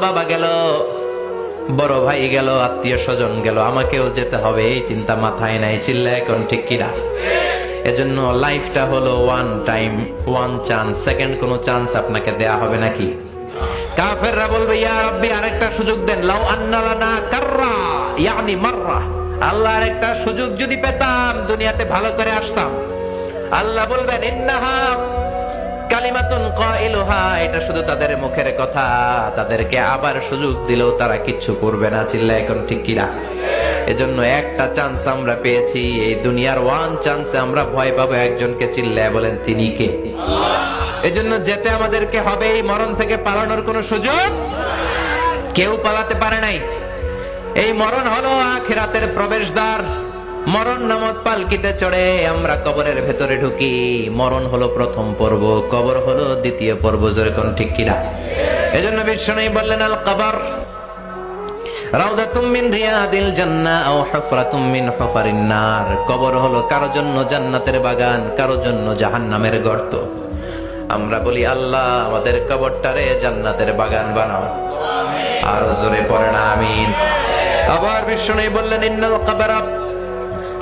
বাবা গেল। বড় ভাই গেল, আত্মীয় স্বজন গেল। আমাকেও যেতে হবে, এই চিন্তা মাথায় নাই, চিল্লা এখন ঠিক কিনা? এজন্য লাইফটা হলো one time one chance second কোনো চান্স আপনাকে দেয়া হবে নাকি? কাফেররা বলবে, ইয়া রাব্বি, আরেকটা সুযোগ দেন। লাউ আন্নালানা কাররা, ইয়ানি মাররা। আল্লাহ আরেকটা সুযোগ যদি পেতাম, দুনিয়াতে ভালো করে আসতাম। আল্লাহ বলবেন, ইন্নাহা কালিমাতুন কাইলুহা, এটা শুধু তাদের মুখের কথা। তাদেরকে আবার সুযোগ দিলেও তারা কিচ্ছু করবে না চিল্লা এখন ঠিক কিনা? এজন্য একটা চান্স আমরা পেয়েছি, এই দুনিয়ার ওয়ান চান্সে আমরা ভয় পাবো একজনকে, চিল্লায় বলেন তিনি কে? এজন্য যেতে আমাদেরকে হবে এই মরণ থেকে পালানোর কোনো সুযোগ? কেউ পালাতে পারে নাই। এই মরণ হলো আখিরাতের প্রবেশদ্বার। মরণ নামক পালকিতে চড়ে আমরা কবরের ভেতরে ঢুকি। মরণ হলো প্রথম পর্ব, কবর হলো দ্বিতীয় পর্ব যেরকম ঠিক কিনা? এজন্য বিশ্বনবী বললেন, আল কবর কবর হলো কারও জন্য জান্নাতের বাগান, কারও জন্য জাহান্নামের গর্ত। আমরা বলি, আল্লাহ, আমাদের কবরটারে জান্নাতের বাগান বানাও। আর জোরে পড়ে না, আমিন। আবার বিষ্ণু বললেন, ইন্নাল কবরা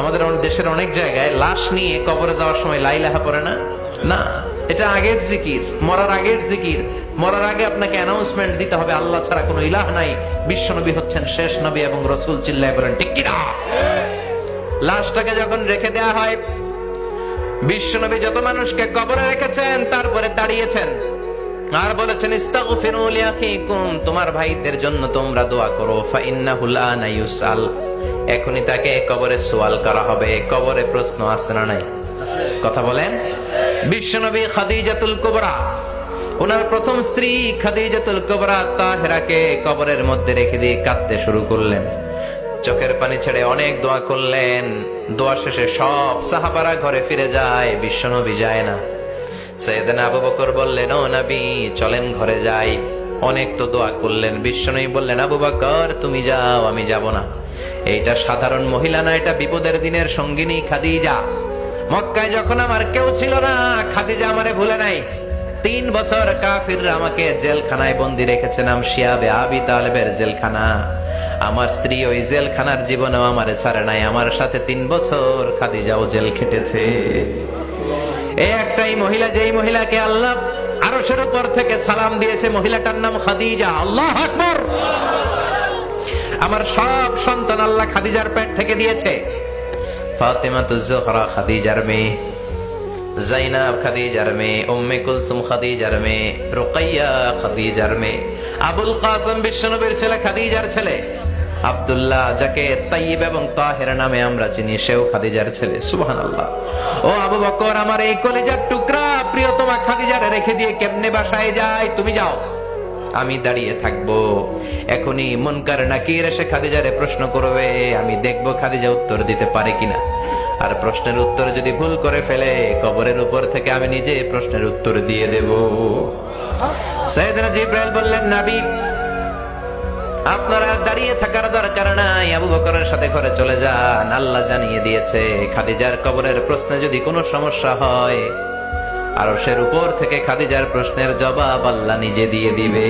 আমাদের দেশের অনেক জায়গায় লাশ নিয়ে কবরে যাওয়ার সময় লাই লাইলাহা পড়ে না? না, এটা আগের জিকির, মরার আগের জিকির। মরার আগে আপনাকে অ্যানাউন্সমেন্ট দিতে হবে, আল্লাহ ছাড়া কোনো ইলাহ নাই। বিশ্ব নবী হচ্ছেন শেষ নবী এবং রসুল চিল্লায় বলেন, ঠিক লাশটাকে যখন রেখে দেয়া হয় বিশ্ব নবী যত মানুষকে কবরে রেখেছেন, তারপরে দাঁড়িয়েছেন। আর বলেছেন, ইস্তাগফিরু তোমার ভাইদের জন্য তোমরা দোয়া করো। ফাইন্নাহু লানা ইউসাল এখনই তাকে কবরে সোয়াল করা হবে। কবরে প্রশ্ন আছে না নাই? কথা বলেন। বিশ্বনবী খাদিজাতুল কুবরা, ওনার প্রথম স্ত্রী খাদিজাতুল কুবরা তাহেরাকে কবরের মধ্যে রেখে দিয়ে কাঁদতে শুরু করলেন। চোখের পানি ছেড়ে অনেক দোয়া করলেন। দোয়া শেষে সব সাহাবারা ঘরে ফিরে যায়, বিশ্বনবী যায় না। সৈয়দনা আবু বকর বললেন, ও নবী, চলেন ঘরে যাই। অনেক তো দোয়া করলেন বিশ্বনবী বললেন আবু বকর তুমি যাও, আমি যাব না। এইটা সাধারণ মহিলা না, এটা বিপদের দিনের সঙ্গিনী খাদিজা। মক্কায় যখন আমার কেউ ছিল না, খাদিজা আমারে ভুলে নাই। তিন বছর কাফিররা আমাকে জেলখানায় বন্দি রেখেছে, নাম শিয়াবে আবি তালেবের জেলখানা। আমার স্ত্রী ওই জেলখানার জীবনেও আমারে ছাড়ে নাই, আমার সাথে তিন বছর খাদিজাও জেল খেটেছে। এই একটাই মহিলা, যেই মহিলাকে আল্লাহ আরশের উপর থেকে সালাম দিয়েছে, মহিলাটার নাম খাদিজা। আল্লাহ আকবর! আমার সব সন্তান আল্লাহ খাদিজার পেট থেকে দিয়েছে। ফাতেমা তুজোহরা খাদিজার মেয়ে, জাইনাব খাদিজার মেয়ে, উম্মে কুলসুম খাদিজার মেয়ে, রুকাইয়া খাদিজার মেয়ে, আবুল কাসম বিশ্বনবীর ছেলে খাদিজার ছেলে। আব্দুল্লাহ, যাকে তাইব এবং তাহের নামে আমরা চিনি, সেও খাদিজার ছেলে সুহান আল্লাহ ও আবু বকর, আমার এই কলেজার টুকরা প্রিয়তমা খাদিজারে রেখে দিয়ে কেমনে বাসায় যায়? তুমি যাও। আমি দাঁড়িয়ে থাকব। এখনই মন মনকার নাকির এসে খাদিজারে প্রশ্ন করবে, আমি দেখব খাদিজা উত্তর দিতে পারে কিনা। আর প্রশ্নের উত্তর যদি ভুল করে ফেলে, কবরের উপর থেকে আমি নিজে প্রশ্নের উত্তর দিয়ে দেব। সৈয়দনা জিব্রাইল বললেন, নাবি আপনারা দাঁড়িয়ে থাকার দরকার নাই। সাথে ঘরে চলে আল্লাহ জানিয়ে দিয়েছে, খাদিজার কবরের প্রশ্নে যদি কোনো সমস্যা হয় আর উপর থেকে খাদিজার প্রশ্নের জবাব আল্লাহ নিজে দিয়ে দিবে।